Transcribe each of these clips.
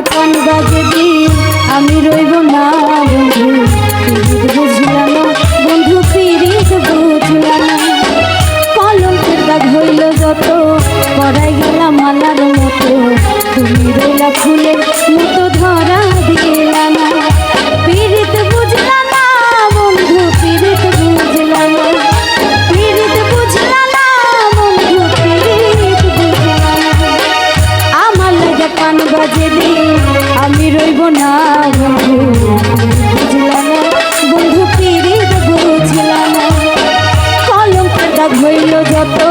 যখন বাজবি foto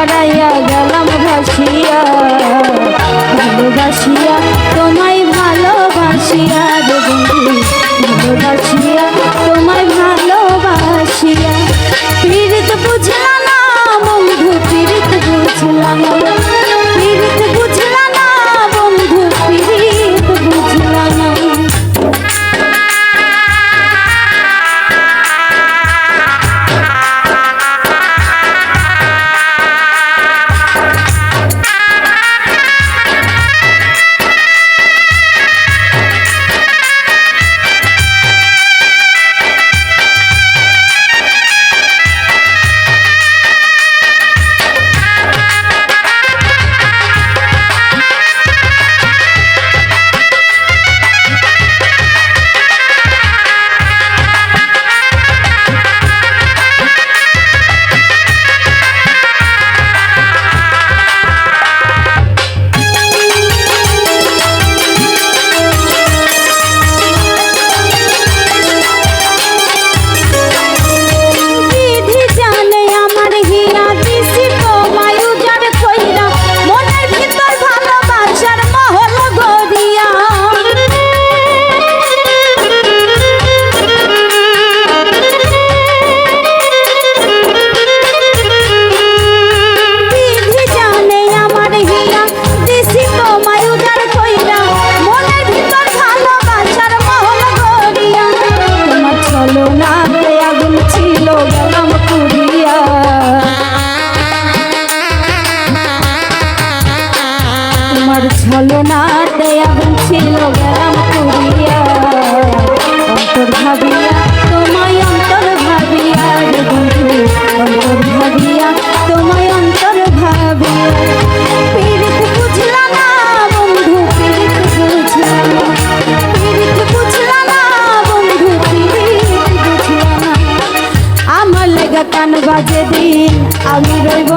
হারাইয়া গেলাম ভাসিয়া। তোমার ছলো না আগুন ছিল গেলাম পুরিয়া অন্তর ভাবিয়া, তোমায় অন্তর ভাবিয়া রে বন্ধু, অন্তর ভাবিয়া, তোমায় অন্তর ভাবিয়া। কান বাজে দিন, আমি রইব